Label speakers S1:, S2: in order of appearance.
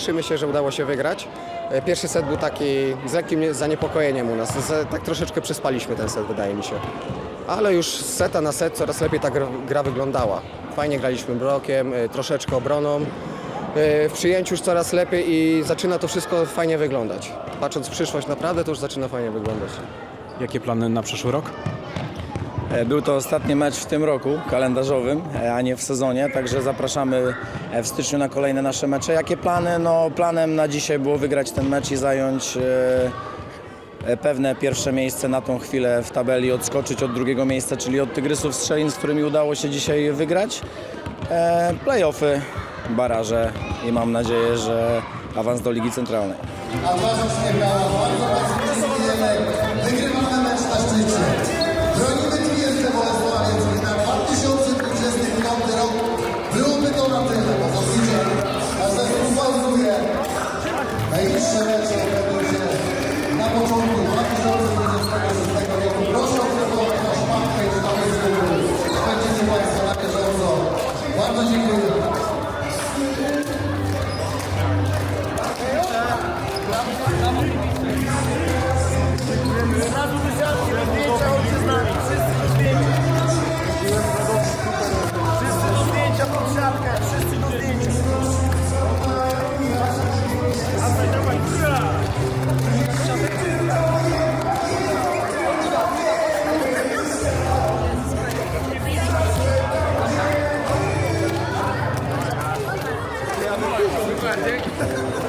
S1: cieszymy się, że udało się wygrać. E, Pierwszy set był taki z lekkim nie- zaniepokojeniem u nas. Tak troszeczkę przespaliśmy ten set, wydaje mi się. Ale już z seta na set coraz lepiej ta gra, gra wyglądała. Fajnie graliśmy blokiem, e, troszeczkę obroną. E, W przyjęciu już coraz lepiej i zaczyna to wszystko fajnie wyglądać. Patrząc w przyszłość, naprawdę to już zaczyna fajnie wyglądać.
S2: Jakie plany na przyszły rok?
S3: E, Był to ostatni mecz w tym roku kalendarzowym, e, a nie w sezonie, także zapraszamy e, w styczniu na kolejne nasze mecze. Jakie plany? No, planem na dzisiaj było wygrać ten mecz i zająć pewne pierwsze miejsce na tą chwilę w tabeli, odskoczyć od drugiego miejsca, czyli od Tygrysów Strzelin, z którymi udało się dzisiaj wygrać. Playoffy, baraże i mam nadzieję, że awans do Ligi Centralnej.
S4: A uśmiechała, bardzo was. Wygrywamy Bardzo dziękuję.
S5: Vamos lá, gente.